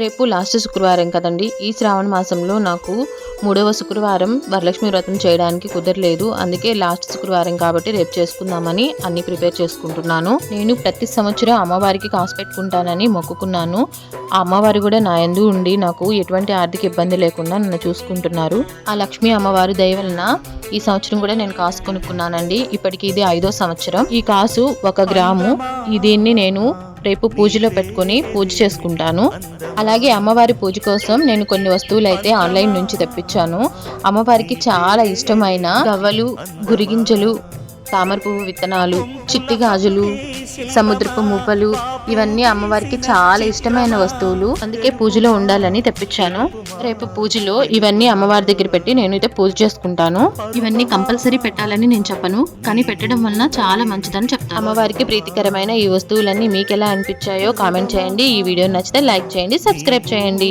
రేపు లాస్ట్ శుక్రవారం కదండి. ఈ శ్రావణ మాసంలో నాకు మూడవ శుక్రవారం వరలక్ష్మి వ్రతం చేయడానికి కుదరలేదు. అందుకే లాస్ట్ శుక్రవారం కాబట్టి రేపు చేసుకుందామని అన్ని ప్రిపేర్ చేసుకుంటున్నాను. నేను ప్రతి సంవత్సరం అమ్మవారికి కాసు పెట్టుకుంటానని మొక్కుకున్నాను. ఆ అమ్మవారు కూడా నా ఎందు ఉండి నాకు ఎటువంటి ఆర్థిక ఇబ్బంది లేకుండా నన్ను చూసుకుంటున్నారు. ఆ లక్ష్మీ అమ్మవారు దయవలన ఈ సంవత్సరం కూడా నేను కాసు కొనుక్కున్నానండి. ఇప్పటికి ఇది ఐదో సంవత్సరం. ఈ కాసు ఒక గ్రాము. దీన్ని నేను రేపు పూజలో పెట్టుకొని పూజ చేసుకుంటాను. అలాగే అమ్మవారి పూజ కోసం నేను కొన్ని వస్తువులు అయితే ఆన్లైన్ నుంచి తెప్పించాను. అమ్మవారికి చాలా ఇష్టమైన గవ్వలు గురిగింజలు తామర పువ్వు విత్తనాలు చిట్టి గాజులు సముద్రపు మూపలు ఇవన్నీ అమ్మవారికి చాలా ఇష్టమైన వస్తువులు. అందుకే పూజలో ఉండాలని తెప్పించాను. రేపు పూజలో ఇవన్నీ అమ్మవారి దగ్గర పెట్టి నేనైతే పూజ చేసుకుంటాను. ఇవన్నీ కంపల్సరీ పెట్టాలని నేను చెప్పను. కానీ పెట్టడం వలన చాలా మంచిదని చెప్తాను. అమ్మవారికి ప్రీతికరమైన ఈ వస్తువులన్నీ మీకు ఎలా అనిపించాయో కామెంట్ చేయండి. ఈ వీడియో నచ్చితే లైక్ చేయండి సబ్స్క్రైబ్ చేయండి.